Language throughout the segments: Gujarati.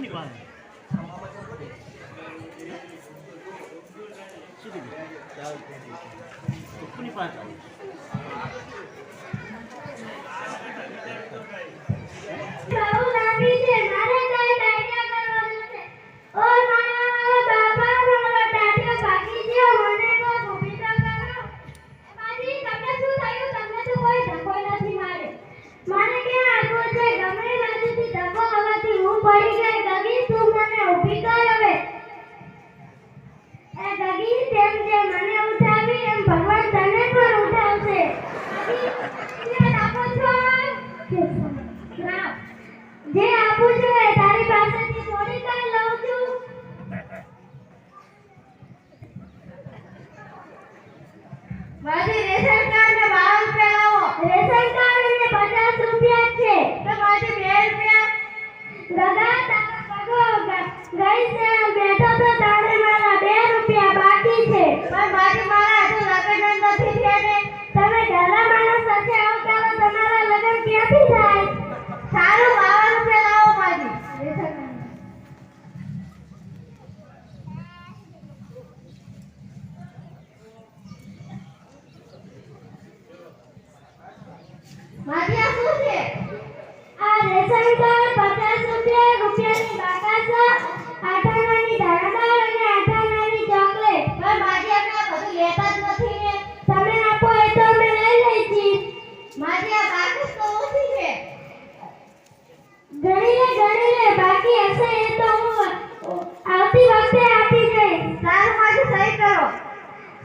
にバン。シリビ。トップにバンじゃん。મારી કાર્ડ ને બાર રૂપિયા રેશન કાર્ડ ને પચાસ રૂપિયા છે. મારી દાદા, તારા પગો ગઈ છે બાકી હશે એ તો હું આવતી વખતે આપી જઈશ સારું મારી સહી કરો.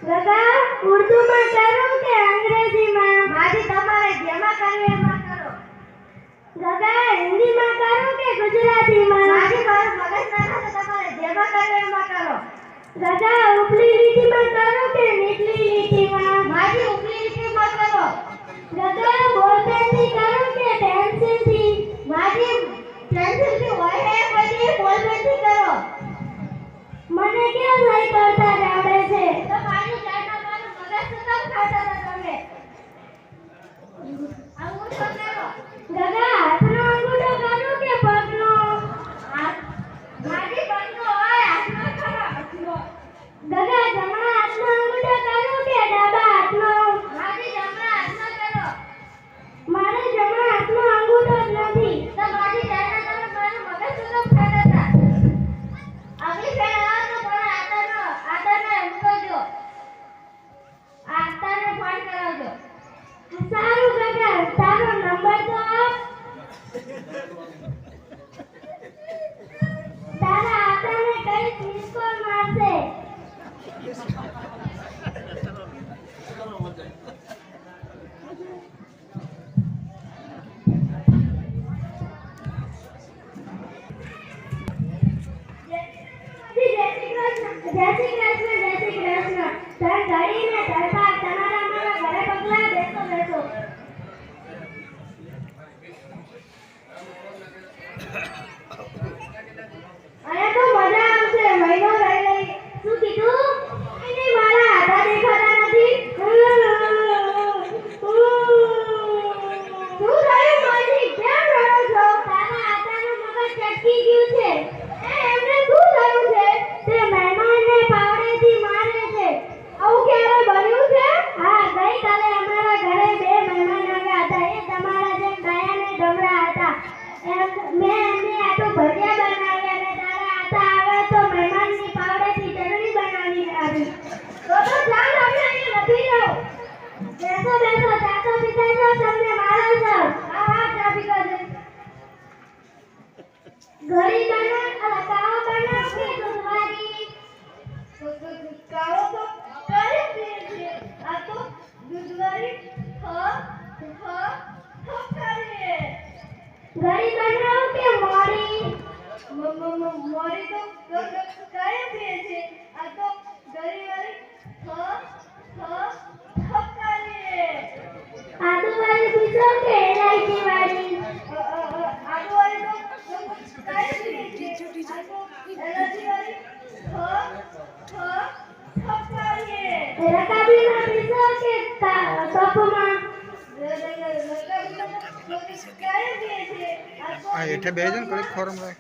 દાદા ઉર્દુમાં કરું કે અંગ્રેજીમાં? મારી તમારે જેમાં કરવી એમાં કરો. દાદા હિન્દીમાં કરું કે ગુજરાતીમાં? મારી પાસે મગજ ના તમારે જેમાં કરવી એમાં કરો. દાદા ઉપલી લીટીમાં કરો કે નીચલી લીટીમાં? મારી ઉપલી લીટીમાં કરો. દાદા બોલપેનથી કરો કે પેન્સિલથી મારી પેન્સિલથી હોય હે પછી બોલપેનથી કરો મને કેમ લઈ કરતા આવડે છે. તો મારી જાતના મારું મગજ સતત ખાતા હતા અરે તો મજા આવશે. મહિનો રહી નથી. શું થયું ગયું છે શું થયું છે તે મહેમાનને પાવડેથી મારે છે આવું ક્યારે બન્યું છે હા ગઈકાલે અમારા ઘરે બે મહેમાન આવ્યા હતા એ તમારા જેમ દયા ને ડમરા હતા એમ મેં એમને આ તો ભજીયા બનાવ્યા ને તારા આતા આવે તો મહેમાનની પાવડેથી ચટણી બનાવી આવી તો તો ચાલ અમે અહીં નથી રહો બેસો બેસો ચા તો પીતા છો તમને મારો છો હા હા ચા પીતા છે ઘરી બના અલા કાવો કે તો છે. આ તો દૂધવાળી હ હ હ કરે ઘરી બનાવ કે મોરી મ મ મ મોરી તો કરે છે છે. આ તો ઘરી વાળી હ હ હ કરે આદુ વાળી પૂછો કે ઇલાયચી વાળી આદુ વાળી તો કરે છે છે. આ તો ઇલાયચી વાળી હ હ હ કરે રકાબીમાં પૂછો કે કા- કપમાં આ હેઠે બે જણ કડીક ફોરમ રાખ.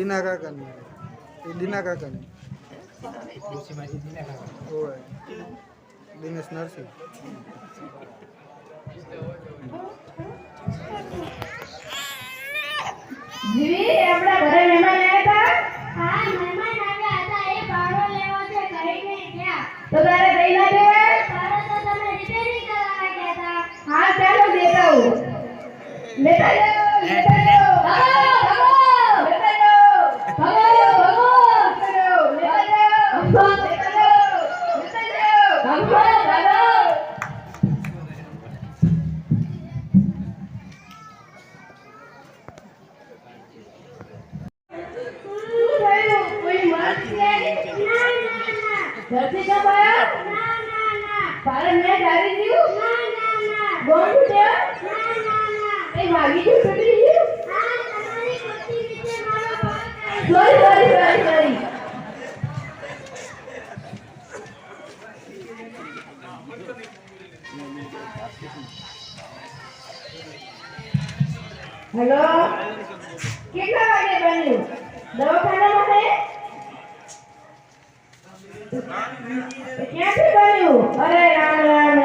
દીના કાકાની. એ દીના કાકાની. ઓય. દિનેશ નરસિંહ. જીવી આપણા ઘરે લેતા જાઓ ભાગો લેતા જાઓ ભાગો ભાગો લેતા જાઓ લેતા જાઓ લેતા જાઓ ભાગો ભાગો શું થયું કોઈ મર છે ના ના ના ધરતી કપાયા ના ના ના ડારી દીધું ના ના ના ગોળું છે ના ના હેલો? કેટલા વાગે બન્યું? દવાખાનામાં ક્યાંથી બન્યું? અરે રામ રામ